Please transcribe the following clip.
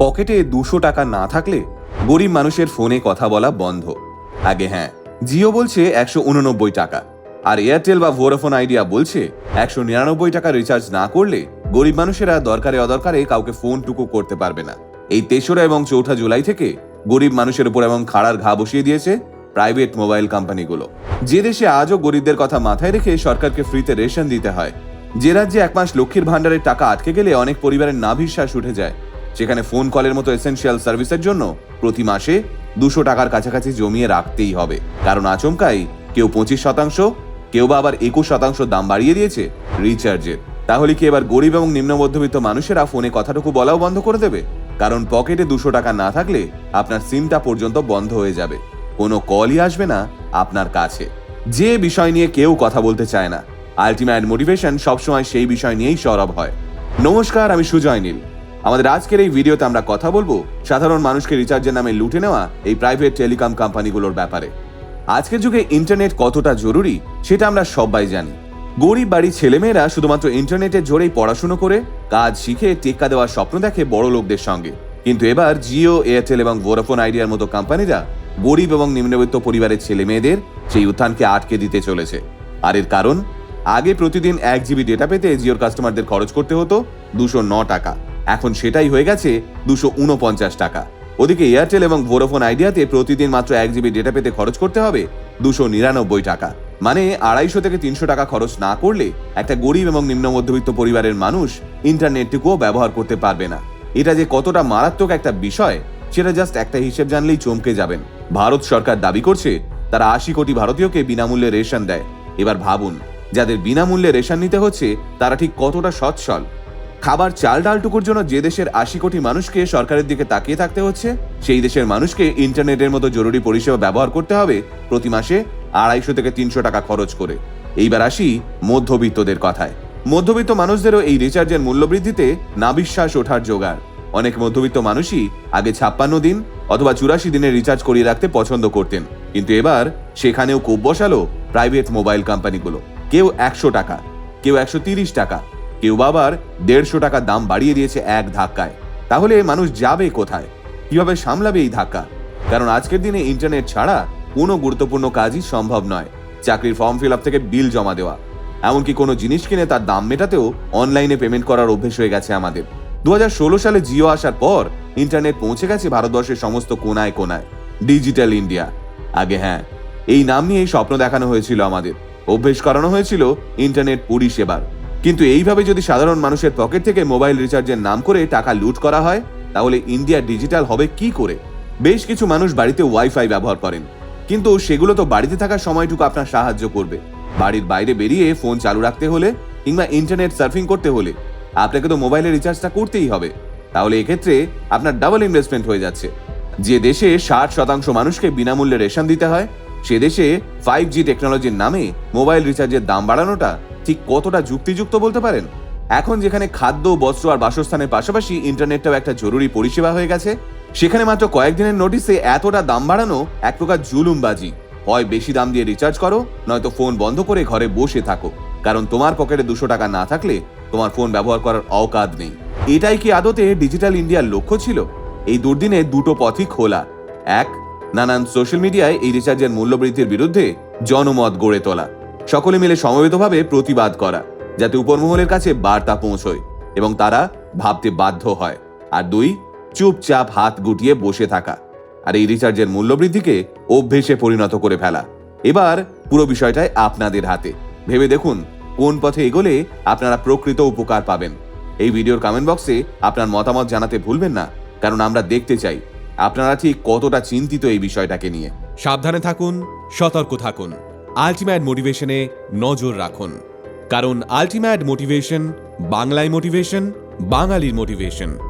পকেটে দুশো টাকা না থাকলে গরিব মানুষের ফোনে কথা বলা বন্ধ। আগে হ্যাঁ জিও বলছে একশো উননব্বই টাকা। আর এয়ারটেল বা ভোরাফোন আইডিয়া বলছে একশো নিরানব্বই টাকা রিচার্জ না করলে গরিব মানুষেরা দরকারে অদরকারে কাউকে ফোনটুকু করতে পারবে না। এই তেসরা এবং চৌঠা জুলাই থেকে গরিব মানুষের উপর এবং খাড়ার ঘা বসিয়ে দিয়েছে প্রাইভেট মোবাইল কোম্পানিগুলো যে দেশে আজও গরিবদের কথা মাথায় রেখে সরকারকে ফ্রিতে রেশন দিতে হয়, যে রাজ্যে এক মাস লক্ষ্মীর ভান্ডারের টাকা আটকে গেলে অনেক পরিবারের নাভিশ্বাস উঠে যায়। সেখানে ফোন কলের মতো এসেনশিয়াল সার্ভিসের জন্য প্রতি মাসে দুশো টাকার কাছাকাছি জমিয়ে রাখতেই হবে। কারণ আচমকাই কেউ পঁচিশ শতাংশ, কেউ বা আবার একুশ শতাংশ দাম বাড়িয়ে দিয়েছে রিচার্জের তাহলে কি এবার গরিব এবং নিম্ন মধ্যবিত্ত মানুষেরা ফোনে কথাটুকু বলাও বন্ধ করে দেবে? কারণ পকেটে দুশো টাকা না থাকলে আপনার সিমটা পর্যন্ত বন্ধ হয়ে যাবে। কোনো কলই আসবে না আপনার কাছে। যে বিষয় নিয়ে কেউ কথা বলতে চায় না। আলটিমেট মোটিভেশন সবসময় সেই বিষয় নিয়েই সরব হয়। নমস্কার, আমি সুজয় নীল। আমাদের আজকের এই ভিডিওতে আমরা কথা বলব সাধারণ মানুষকে রিচার্জের নামে লুটে নেওয়া এই প্রাইভেট টেলিকম কোম্পানিগুলোর ব্যাপারে। আজকের যুগে ইন্টারনেট কতটা জরুরি সেটা আমরা সবাই জানি। গরিব বাড়ির ছেলেমেয়েরা শুধুমাত্র ইন্টারনেটের জোরেই পড়াশুনো করে, কাজ শিখে, টেক্কা দেওয়ার স্বপ্ন দেখে বড় লোকদের সঙ্গে। কিন্তু এবার জিও, এয়ারটেল এবং ভোরাফোন আইডিয়ার মতো কোম্পানিরা গরিব এবং নিম্নবিত্ত পরিবারের ছেলে মেয়েদের সেই উত্থানকে আটকে দিতে চলেছে। আর এর কারণ? আগে প্রতিদিন এক জিবি ডেটা পেতে জিওর কাস্টমারদের খরচ করতে হতো দুশো ন টাকা। এখন সেটাই হয়ে গেছে দুশো উনপঞ্চাশ টাকা। ওদিকে এয়ারটেল এবং ভোরাফোন আইডিয়াতে প্রতিদিন মাত্র এক জিবি ডেটা পেতে খরচ করতে হবে দুশো নিরানব্বই টাকা। মানে আড়াইশো থেকে তিনশো টাকা খরচ না করলে একটা গরিব এবং নিম্ন মধ্যবিত্ত পরিবারের মানুষ ইন্টারনেটটুকুও ব্যবহার করতে পারবে না। এটা যে কতটা মারাত্মক একটা বিষয়, সেটা জাস্ট একটা হিসেব জানলেই চমকে যাবেন। ভারত সরকার দাবি করছে, তারা আশি কোটি ভারতীয়কে বিনামূল্যে রেশন দেয়। এবার ভাবুন, যাদের বিনামূল্যে রেশন নিতে হচ্ছে, তারা ঠিক কতটা সচ্ছল? খাবার চাল ডালটুকুর জন্য যে দেশের আশি কোটি মানুষকে সরকারের দিকে তাকিয়ে থাকতে হচ্ছে, সেই দেশের মানুষকে ইন্টারনেটের মতো জরুরি পরিষেবা ব্যবহার করতে হবে প্রতি মাসে আড়াইশো থেকে তিনশো টাকা খরচ করে। এইবার আসি মধ্যবিত্তদের কথায়। মধ্যবিত্ত মানুষদেরও এই রিচার্জের মূল্য বৃদ্ধিতে নাবিশ্বাস ওঠার জোগাড়। অনেক মধ্যবিত্ত মানুষই আগে ছাপ্পান্ন দিন অথবা চুরাশি দিনের রিচার্জ করিয়ে রাখতে পছন্দ করতেন। কিন্তু এবার সেখানেও কোপ বসালো প্রাইভেট মোবাইল কোম্পানিগুলো। কেউ একশো টাকা, কেউ একশো তিরিশ টাকা কেউ আবার দেড়শো টাকা দাম বাড়িয়ে দিয়েছে এক ধাক্কায়। তাহলে মানুষ যাবে কোথায়? কীভাবে সামলাবে এই ধাক্কা? কারণ আজকের দিনে ইন্টারনেট ছাড়া কোনো গুরুত্বপূর্ণ কাজই সম্ভব নয়। চাকরির ফর্ম ফিল আপ থেকে বিল জমা দেওয়া। এমনকি কোনো জিনিস কিনে তার দাম মেটাতেও অনলাইনে পেমেন্ট করার অভ্যেস হয়ে গেছে আমাদের। দু হাজার ষোলো সালে জিও আসার পর ইন্টারনেট পৌঁছে গেছে ভারতবর্ষের সমস্ত কোনায় কোনায়। Digital India. আগে হ্যাঁ এই নাম নিয়েই স্বপ্ন দেখানো হয়েছিল আমাদের। অভ্যেস করানো হয়েছিল ইন্টারনেট পরিষেবার। কিন্তু এইভাবে যদি সাধারণ মানুষের পকেট থেকে মোবাইল রিচার্জের নাম করে টাকা লুট করা হয়, তাহলে ইন্ডিয়া ডিজিটাল হবে কি করে? বেশ কিছু মানুষ বাড়িতে ওয়াইফাই ব্যবহার করেন। কিন্তু সেগুলো তো বাড়িতে থাকার সময়টুকু আপনার সাহায্য করবে। বাড়ির বাইরে বেরিয়ে ফোন চালু রাখতে হলে কিংবা ইন্টারনেট সার্ফিং করতে হলে আপনাকে তো মোবাইলের রিচার্জটা করতেই হবে। তাহলে এক্ষেত্রে আপনার ডাবল ইনভেস্টমেন্ট হয়ে যাচ্ছে। যে দেশে ষাট শতাংশ মানুষকে বিনামূল্যে রেশন দিতে হয়, সে দেশে ফাইভ জি টেকনোলজির নামে মোবাইল রিচার্জের দাম বাড়ানোটা ঠিক কতটা যুক্তিযুক্ত বলতে পারেন? এখন যেখানে খাদ্য, বস্ত্র আর বাসস্থানের পাশাপাশি ইন্টারনেটটাও একটা জরুরি পরিষেবা হয়ে গেছে, সেখানে মাত্র কয়েকদিনের নোটিসে এতটা দাম বাড়ানো এক প্রকার জুলুমবাজি। হয় বেশি দাম দিয়ে রিচার্জ করো, নয়তো ফোন বন্ধ করে ঘরে বসে থাকো। কারণ তোমার পকেটে দুশো টাকা না থাকলে তোমার ফোন ব্যবহার করার অকাদ নেই। এটাই কি আদতে ডিজিটাল ইন্ডিয়ার লক্ষ্য ছিল? এই দুর্দিনে দুটো পথই খোলা। এক, নানান সোশ্যাল মিডিয়ায় এই রিচার্জের মূল্যবৃদ্ধির বিরুদ্ধে জনমত গড়ে তোলা। সকলে মিলে সমবেতভাবে প্রতিবাদ করা, যাতে উপরমহলের কাছে বার্তা পৌঁছয় এবং তারা ভাবতে বাধ্য হয়। আর দুই, চুপচাপ হাত গুটিয়ে বসে থাকা আর এই রিচার্জের মূল্যবৃদ্ধিকে অভ্যেসে পরিণত করে ফেলা। এবার পুরো বিষয়টাই আপনাদের হাতে। ভেবে দেখুন কোন পথে এগোলে আপনারা প্রকৃত উপকার পাবেন। এই ভিডিওর কমেন্ট বক্সে আপনার মতামত জানাতে ভুলবেন না, কারণ আমরা দেখতে চাই আপনারা ঠিক কতটা চিন্তিত এই বিষয়টাকে নিয়ে। সাবধানে থাকুন, সতর্ক থাকুন। আলটিমেট মোটিভেশনে নজর রাখুন। কারণ আলটিম্যাট মোটিভেশন বাংলায় মোটিভেশন বাঙালির মোটিভেশন